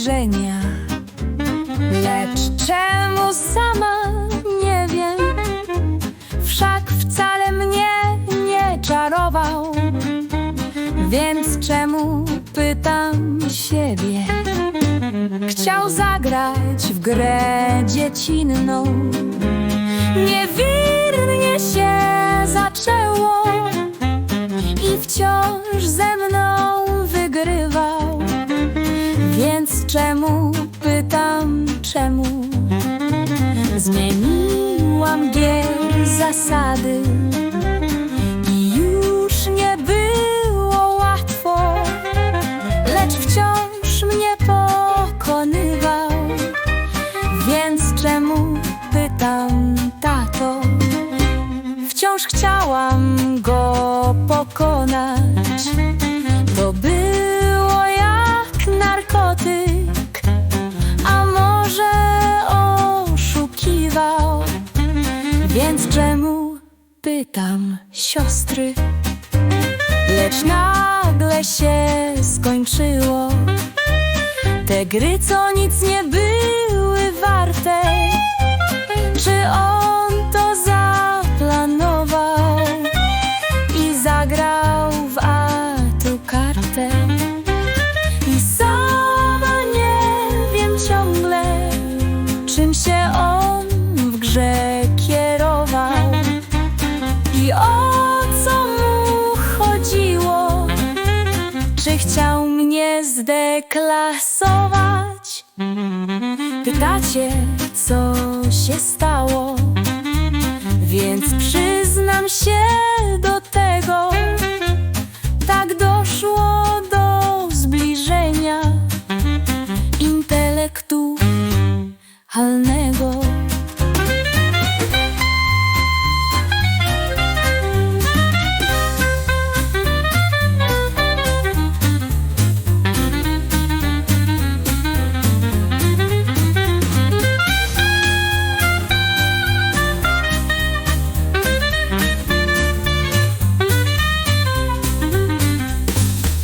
spojrzenia. Lecz czemu sama nie wiem, wszak wcale mnie nie czarował, więc czemu pytam siebie? Chciał zagrać w grę dziecinną. Nie wiem. Czemu pytam, czemu zmieniłam gier zasady i już nie było łatwo, lecz wciąż mnie pokonywał. Więc czemu pytam, tato? Wciąż chciałam go pokonać. Pytam siostry? Lecz nagle się skończyło. Te gry, co nic nie były warte. Czy on to zaplanował i zagrał w atu kartę? I sama nie wiem ciągle, czym się o co mu chodziło. Czy chciał mnie zdeklasować? Pytacie, co się stało? Więc przyznam się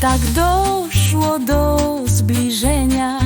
Tak doszło do zbliżenia.